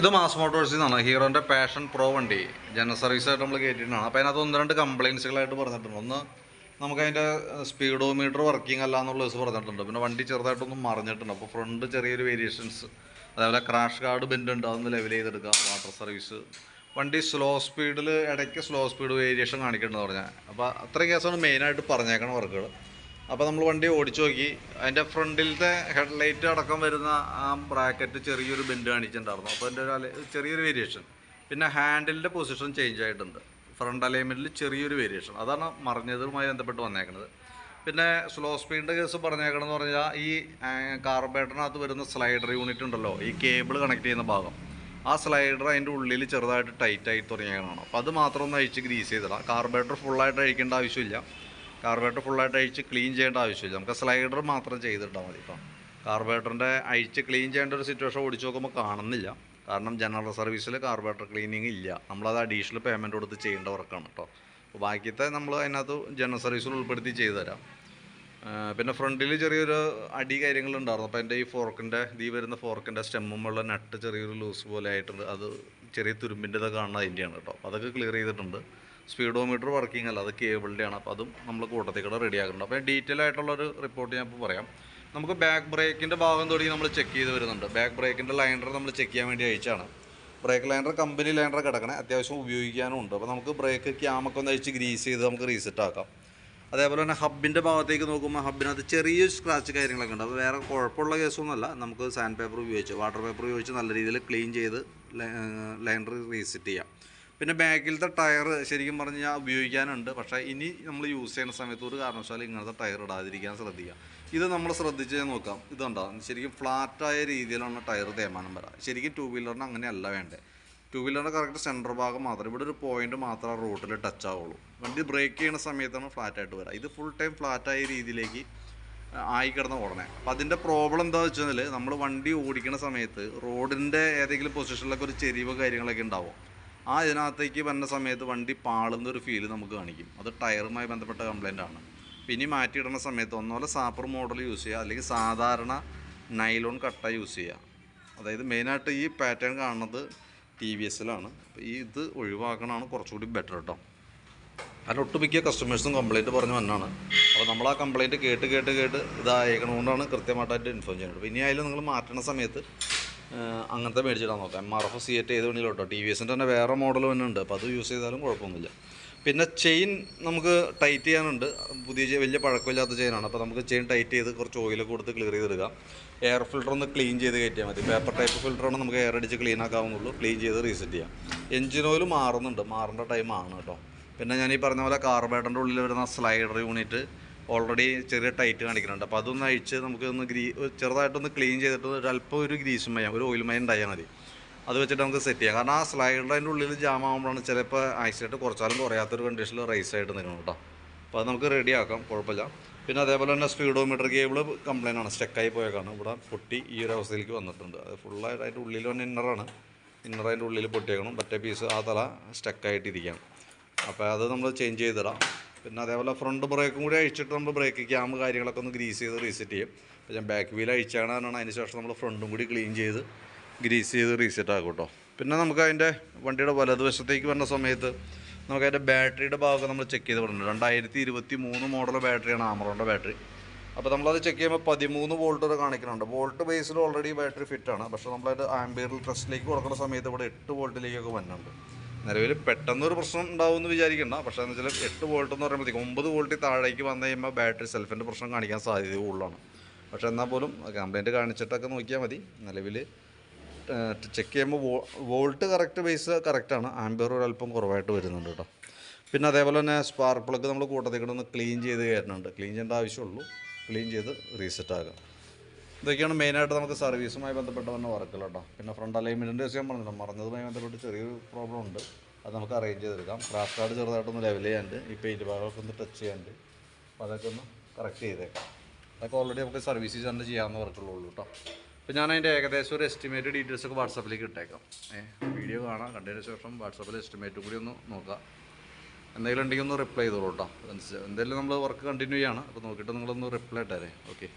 ഇത് മാസ് മോട്ടോഴ്സിൽ നിന്നാണ് ഹീറോന്റെ പാഷൻ പ്രോ വണ്ടി. ജനറൽ സർവീസ് ആയിട്ട് നമ്മൾ കയറ്റിയിട്ടാണ് അപ്പോൾ അതിനകത്ത് ഒന്ന് രണ്ട് കംപ്ലയിൻസുകളായിട്ട് പറഞ്ഞിട്ടുണ്ട്. ഒന്ന് നമുക്കതിന്റെ സ്പീഡോ മീറ്റർ വർക്കിംഗ് അല്ല എന്നുള്ള ദിവസം പറഞ്ഞിട്ടുണ്ട്. പിന്നെ വണ്ടി ചെറുതായിട്ടൊന്നും മറിഞ്ഞിട്ടുണ്ട്. അപ്പോൾ ഫ്രണ്ട് ചെറിയൊരു വേരിയേഷൻസ് അതേപോലെ ക്രാഷ് കാർഡ് ബെൻഡ് ഉണ്ട്. അതൊന്ന് ലെവൽ ചെയ്തെടുക്കാം. വാട്ടർ സർവീസ് വണ്ടി സ്ലോ സ്പീഡിൽ ഇടയ്ക്ക് സ്ലോ സ്പീഡ് വേരിയേഷൻ കാണിക്കേണ്ടതെന്ന് പറഞ്ഞാൽ അപ്പോൾ അത്രയും കേസാണ് മെയിനായിട്ട് പറഞ്ഞേക്കണ വർക്കുകൾ അപ്പോൾ നമ്മൾ വണ്ടി ഓടിച്ചു നോക്കി. അതിന്റെ ഫ്രണ്ടിലത്തെ ഹെഡ്ലൈറ്റ് അടക്കം വരുന്ന ആ ബ്രാക്കറ്റ് ചെറിയൊരു ബെൻഡ് കാണിച്ചിട്ടുണ്ടായിരുന്നു. അപ്പോൾ അതിന്റെ ഒരു ചെറിയൊരു വേരിയേഷൻ പിന്നെ ഹാൻഡിലിന്റെ പൊസിഷൻ ചേഞ്ച് ആയിട്ടുണ്ട്. ഫ്രണ്ട് അലൈൻമെന്റിൽ ചെറിയൊരു വേരിയേഷൻ അതാണ് മറിഞ്ഞതുമായി ബന്ധപ്പെട്ട് വന്നേക്കുന്നത് പിന്നെ സ്ലോ സ്പീഡിന്റെ കേസ് പറഞ്ഞേക്കണമെന്ന് പറഞ്ഞാൽ ഈ കാർബേറ്ററിനകത്ത് വരുന്ന സ്ലൈഡർ യൂണിറ്റ് ഉണ്ടല്ലോ ഈ കേബിൾ കണക്ട് ചെയ്യുന്ന ഭാഗം. ആ സ്ലൈഡർ അതിന്റെ ഉള്ളിൽ ചെറുതായിട്ട് ടൈറ്റായി തുടങ്ങിയാണ് അപ്പോൾ അത് മാത്രം ഒന്ന് അഴിച്ച് ഗ്രീസ് ചെയ്തിടാം. കാർബേറ്റർ ഫുള്ളായിട്ട് അഴിക്കേണ്ട ആവശ്യമില്ല. കാർബേറ്റർ ഫുള്ളായിട്ട് അഴിച്ച് ക്ലീൻ ചെയ്യേണ്ട ആവശ്യമില്ല. നമുക്ക് സ്ലൈഡർ മാത്രം ചെയ്തിട്ടാൽ മതി ഇപ്പം. കാർബേറ്ററിന്റെ അഴിച്ച് ക്ലീൻ ചെയ്യേണ്ട ഒരു സിറ്റുവേഷൻ ഓടിച്ച് നോക്കുമ്പോൾ കാണുന്നില്ല. കാരണം ജനറൽ സർവീസിൽ കാർബേറ്റർ ക്ലീനിങ് ഇല്ല. നമ്മളത് അഡീഷണൽ പേയ്മെന്റ് കൊടുത്ത് ചെയ്യേണ്ട വർക്കാണ് കേട്ടോ അപ്പോൾ ബാക്കിയത്തെ നമ്മൾ അതിനകത്ത് ജനറൽ സർവീസിൽ ഉൾപ്പെടുത്തി ചെയ്തു തരാം. പിന്നെ ഫ്രണ്ടിൽ ചെറിയൊരു അടി കാര്യങ്ങളുണ്ടായിരുന്നു അപ്പോൾ എന്റെ ഈ ഫോർക്കിന്റെ ഈ വരുന്ന ഫോർക്കിന്റെ സ്റ്റെമ്മുമുള്ള നട്ട് ചെറിയൊരു ലൂസ് പോലെ ആയിട്ടുണ്ട്. അത് ചെറിയ തുരുമ്പിന്റെ ഇതൊക്കെ കാണുന്നത് അതിന്റെയാണ് കേട്ടോ അതൊക്കെ ക്ലിയർ ചെയ്തിട്ടുണ്ട്. സ്പീഡോമീറ്റർ വർക്കിംഗ് അല്ല അത് കേബിളിന്റെ ആണ് അപ്പോൾ അതും നമ്മൾ കൂട്ടത്തിൽ കൂടെ റെഡി ആക്കുന്നുണ്ട്. അപ്പോൾ ഡീറ്റെയിൽ ആയിട്ടുള്ളൊരു റിപ്പോർട്ട് ഞാൻ ഇപ്പോൾ പറയാം. നമുക്ക് ബാക്ക് ബ്രേക്കിന്റെ ഭാഗം തുടങ്ങി നമ്മൾ ചെക്ക് ചെയ്ത് വരുന്നുണ്ട്. ബാക്ക് ബ്രേക്കിന്റെ ലൈൻഡർ നമ്മൾ ചെക്ക് ചെയ്യാൻ വേണ്ടി അയച്ചാണ് ബ്രേക്ക് ലൈൻഡർ കമ്പനി ലൈൻഡർ കിടക്കണേ. അത്യാവശ്യം ഉപയോഗിക്കാനും ഉണ്ട്. അപ്പോൾ നമുക്ക് ബ്രേക്ക് ക്യാമൊക്കെ ഒന്ന് അഴിച്ച് ഗ്രീസ് ചെയ്ത് നമുക്ക് റീസെറ്റ് ആക്കാം. അതേപോലെ തന്നെ ഹബിന്റെ ഭാഗത്തേക്ക് നോക്കുമ്പോൾ ഹബിനകത്ത് ചെറിയ സ്ക്രാച്ച് കാര്യങ്ങളൊക്കെ ഉണ്ട്. അപ്പോൾ വേറെ കുഴപ്പമുള്ള കേസൊന്നുമല്ല നമുക്ക് സാൻഡ് പേപ്പർ ഉപയോഗിച്ച് വാട്ടർ പേപ്പർ ഉപയോഗിച്ച് നല്ല രീതിയിൽ ക്ലീൻ ചെയ്ത് ലൈൻഡർ റീസെറ്റ് ചെയ്യാം. പിന്നെ ബാക്കിലത്തെ ടയർ ശരിക്കും പറഞ്ഞു കഴിഞ്ഞാൽ ഉപയോഗിക്കാനുണ്ട്. പക്ഷേ ഇനി നമ്മൾ യൂസ് ചെയ്യുന്ന സമയത്ത് ഒരു കാരണവശാലും ഇങ്ങനത്തെ ടയർ ഇടാതിരിക്കാൻ ശ്രദ്ധിക്കുക. ഇത് നമ്മൾ ശ്രദ്ധിച്ച് നോക്കാം. ഇതുണ്ടാവും ശരിക്കും ഫ്ലാറ്റായ രീതിയിലാണ് ടയർ തേമാനം വരാം. ശരിക്കും ടൂ വീലറിന് അങ്ങനെയല്ല വേണ്ടേ. ടൂ വീലറിന്റെ കറക്റ്റ് സെന്റർ ഭാഗം മാത്രം. ഇവിടെ ഒരു പോയിന്റ് മാത്രമേ റോട്ടിൽ ടച്ച് ആവുള്ളൂ. വണ്ടി ബ്രേക്ക് ചെയ്യുന്ന സമയത്താണ് ഫ്ലാറ്റായിട്ട് വരിക ഇത് ഫുൾ ടൈം ഫ്ലാറ്റായ രീതിയിലേക്ക് ആയി കിടന്ന ഓടണേ. അപ്പം അതിന്റെ പ്രോബ്ലം എന്താ വെച്ചാൽ നമ്മൾ വണ്ടി ഓടിക്കുന്ന സമയത്ത് റോഡിന്റെ ഏതെങ്കിലും പൊസിഷനിലൊക്കെ ഒരു ചെരിവ് കാര്യങ്ങളൊക്കെ ഉണ്ടാവും? ആ ഇതിനകത്തേക്ക് വരുന്ന സമയത്ത് വണ്ടി പാളുന്ന ഒരു ഫീൽ നമുക്ക് കാണിക്കും. അത് ടയറുമായി ബന്ധപ്പെട്ട കംപ്ലൈന്റ് ആണ്. പിന്നെ മാറ്റിയിടുന്ന സമയത്ത് ഒന്നുപോലെ സാപ്പർ മോഡൽ യൂസ് ചെയ്യുക അല്ലെങ്കിൽ സാധാരണ നൈലോൺ കട്ട യൂസ് ചെയ്യുക. അതായത് മെയിനായിട്ട് ഈ പാറ്റേൺ കാണുന്നത് ടി വി എസിലാണ് അപ്പോൾ ഈ ഇത് ഒഴിവാക്കണമാണ് കുറച്ചുകൂടി ബെറ്റർ കേട്ടോ കാരണം ഒട്ടുമിക്ക കസ്റ്റമേഴ്സും കംപ്ലൈന്റ് പറഞ്ഞു വന്നാണ്. അപ്പോൾ നമ്മൾ ആ കംപ്ലൈന്റ് കേട്ട് കേട്ട് കേട്ട് ഇതായേക്കണതുകൊണ്ടാണ് കൃത്യമായിട്ടായിട്ട് ഇൻഫോം ചെയ്യുന്നത്. ഇനി ആയാലും നിങ്ങൾ മാറ്റുന്ന സമയത്ത് അങ്ങനത്തെ മേടിച്ചിടാൻ നോക്കാം. M R F CEAT ഏത് വേണമെങ്കിലും കേട്ടോ ടി വി എസിന്റെ തന്നെ വേറെ മോഡൽ തന്നെ ഉണ്ട് അപ്പോൾ അത് യൂസ് ചെയ്താലും കുഴപ്പമൊന്നുമില്ല. പിന്നെ ചെയിൻ നമുക്ക് ടൈറ്റ് ചെയ്യാനുണ്ട്. പുതിയ വലിയ പഴക്കമില്ലാത്ത ചെയിനാണ് അപ്പോൾ നമുക്ക് ചെയിൻ ടൈറ്റ് ചെയ്ത് കുറച്ച് ഓയിൽ കൊടുത്ത് ക്ലിയർ ചെയ്തെടുക്കാം. എയർ ഫിൽറ്റർ ഒന്ന് ക്ലീൻ ചെയ്ത് കയറ്റിയാൽ മതി. പേപ്പർ ടൈപ്പ് ഫിൽറ്ററാണ് നമുക്ക് എയർ അടിച്ച് ക്ലീൻ ആക്കാവുന്നുള്ളൂ. ക്ലീൻ ചെയ്ത് റീസെറ്റ് ചെയ്യാം. എഞ്ചിൻ ഓയിൽ മാറുന്നുണ്ട്. മാറേണ്ട ടൈമാണ് കേട്ടോ. പിന്നെ ഞാൻ ഈ പറഞ്ഞ പോലെ കാർബേറ്ററിന്റെ ഉള്ളിൽ വരുന്ന സ്ലൈഡർ യൂണിറ്റ് ഓൾറെഡി ചെറിയ ടൈറ്റ് കാണിക്കുന്നുണ്ട്. അപ്പോൾ അതൊന്ന് അഴിച്ച് നമുക്ക് ഒന്ന് ഗ്രീ ചെറുതായിട്ടൊന്ന് ക്ലീൻ ചെയ്തിട്ട് ഒരു അല്പം ഒരു ഗ്രീസും മയം ഒരു ഓയിൽ മയം ഉണ്ടായാൽ മതി. അത് വെച്ചിട്ട് നമുക്ക് സെറ്റ് ചെയ്യാം. കാരണം ആ സ്ലൈഡിന്റെ ഉള്ളിൽ ജാം ആകുമ്പോഴാണ് ചിലപ്പോൾ ആക്സിഡന്റ് കുറച്ചാലും കുറയാത്തൊരു കണ്ടീഷനിൽ റൈസ് ആയിട്ട് നിൽക്കണം കേട്ടോ അപ്പോൾ അത് നമുക്ക് റെഡി ആക്കാം. കുഴപ്പമില്ല. പിന്നെ അതേപോലെ തന്നെ സ്പീഡോമീറ്റർ കേബിൾ കംപ്ലൈന്റ് ആണ്. സ്റ്റക്കായി പോയേക്കാണ്. ഇവിടെ പൊട്ടി ഈ ഒരു അവസ്ഥയിലേക്ക് വന്നിട്ടുണ്ട്. അത് ഫുള്ളായിട്ട് അതിന്റെ ഉള്ളിൽ വന്ന ഇന്നറാണ് ഇന്നർ അതിന്റെ ഉള്ളിൽ പൊട്ടിയേക്കണം. മറ്റേ പീസ് ആ തല സ്റ്റക്കായിട്ടിരിക്കുകയാണ് അപ്പോൾ അത് നമ്മൾ ചേഞ്ച് ചെയ്തിടാം. പിന്നെ അതേപോലെ ഫ്രണ്ട് ബ്രേക്കും കൂടി അഴിച്ചിട്ട് നമ്മൾ ബ്രേക്ക് ക്യാമ് കാര്യങ്ങളൊക്കെ ഒന്ന് ഗ്രീസ് ചെയ്ത് റീസെറ്റ് ചെയ്യും. അപ്പോൾ ഞാൻ ബാക്ക് വീൽ അഴിച്ചാണ് അതിന് ശേഷം നമ്മൾ ഫ്രണ്ടും കൂടി ക്ലീൻ ചെയ്ത് ഗ്രീസ് ചെയ്ത് റീസെറ്റ് ആക്കും കേട്ടോ പിന്നെ നമുക്ക് അതിന്റെ വണ്ടിയുടെ വലതുവശത്തേക്ക് വരുന്ന സമയത്ത് നമുക്ക് അതിന്റെ ബാറ്ററിയുടെ ഭാഗം നമ്മൾ ചെക്ക് ചെയ്ത് വിടുന്നുണ്ട് രണ്ടായിരത്തി ഇരുപത്തി മൂന്ന് മോഡൽ ബാറ്ററിയാണ് ആമറോണിന്റെ ബാറ്ററി. അപ്പോൾ നമ്മളത് ചെക്ക് ചെയ്യുമ്പോൾ പതിമൂന്ന് വോൾട്ട് വരെ കാണിക്കുന്നുണ്ട്. വോൾട്ട് ബേസിൽ ഓൾറെഡി ബാറ്ററി ഫിറ്റാണ് പക്ഷേ നമ്മളത് ആംബിയറിൽ ടെസ്റ്റിലേക്ക് കൊടുക്കുന്ന സമയത്ത് ഇവിടെ എട്ട് വോൾട്ടിലേക്കൊക്കെ വരുന്നുണ്ട് നിലവിൽ പെട്ടെന്നൊരു പ്രശ്നം ഉണ്ടാവുമെന്ന് വിചാരിക്കണ്ട. പക്ഷേ എന്ന് വെച്ചാൽ എട്ട് വോൾട്ട് എന്ന് പറയുമ്പോഴത്തേക്ക് ഒമ്പത് വോൾട്ടിൽ താഴേക്ക് വന്നു കഴിയുമ്പോൾ ബാറ്ററി സെൽഫിന്റെ പ്രശ്നം കാണിക്കാൻ സാധ്യത കൂടുതലാണ്. പക്ഷേ എന്നാൽ പോലും കംപ്ലൈന്റ് കാണിച്ചിട്ടൊക്കെ നോക്കിയാൽ മതി. നിലവിൽ ചെക്ക് ചെയ്യുമ്പോൾ വോൾട്ട് കറക്റ്റ് ബേസ് കറക്റ്റാണ് ആംബിയർ അല്പം കുറവായിട്ട് വരുന്നുണ്ട് കേട്ടോ. പിന്നെ അതേപോലെ തന്നെ സ്പാർക്ക് പ്ലഗ് നമ്മൾ കൂട്ടത്തിൽ കൂടെ ഒന്ന് ക്ലീൻ ചെയ്ത് കയറ്റുന്നുണ്ട് ക്ലീൻ ചെയ്യേണ്ട ആവശ്യമുള്ളൂ. ക്ലീൻ ചെയ്ത് റീസെറ്റ് ആകാം ഇതൊക്കെയാണ് മെയിനായിട്ട് നമുക്ക് സർവീസുമായി ബന്ധപ്പെട്ട് വന്ന വർക്കുകൾ കേട്ടോ പിന്നെ ഫ്രണ്ട് അലൈൻമെന്റിന്റെ വിഷയം പറഞ്ഞില്ല. മറന്നതുമായി ബന്ധപ്പെട്ട് ചെറിയൊരു പ്രോബ്ലം ഉണ്ട്. അത് നമുക്ക് അറേഞ്ച് ചെയ്തെടുക്കാം. ക്രാഫ്റ്റ് കാർഡ് ചെറുതായിട്ടൊന്ന് ലെവൽ ചെയ്യാണ്ട് ഈ പെയിന്റ് ഭാഗമൊക്കെ ഒന്ന് ടച്ച് ചെയ്യാണ്ട് അപ്പോൾ അതൊക്കെ ഒന്ന് കറക്റ്റ് ചെയ്തേക്കാം. അതൊക്കെ ഓൾറെഡി നമുക്ക് സർവീസ് തന്നെ ചെയ്യാവുന്ന വർക്കുള്ളൂ കേട്ടോ അപ്പോൾ ഞാൻ അതിന്റെ ഏകദേശം ഒരു എസ്റ്റിമേറ്റ് ഡീറ്റെയിൽസ് ഒക്കെ വാട്സാപ്പിലേക്ക് ഇട്ടേക്കാം. വീഡിയോ കാണാം. കണ്ടതിന് ശേഷം വാട്സാപ്പിൽ എസ്റ്റിമേറ്റ് കൂടി ഒന്ന് നോക്കാം. എന്തെങ്കിലും ഉണ്ടെങ്കിൽ ഒന്ന് റിപ്ലൈ ചെയ്തോളൂ കേട്ടോ എന്തെങ്കിലും നമ്മൾ വർക്ക് കണ്ടിന്യൂ ചെയ്യാണ്. അപ്പോൾ നോക്കിയിട്ട് നിങ്ങളൊന്ന് റിപ്ലൈ ഇട്ടേരെ ഓക്കെ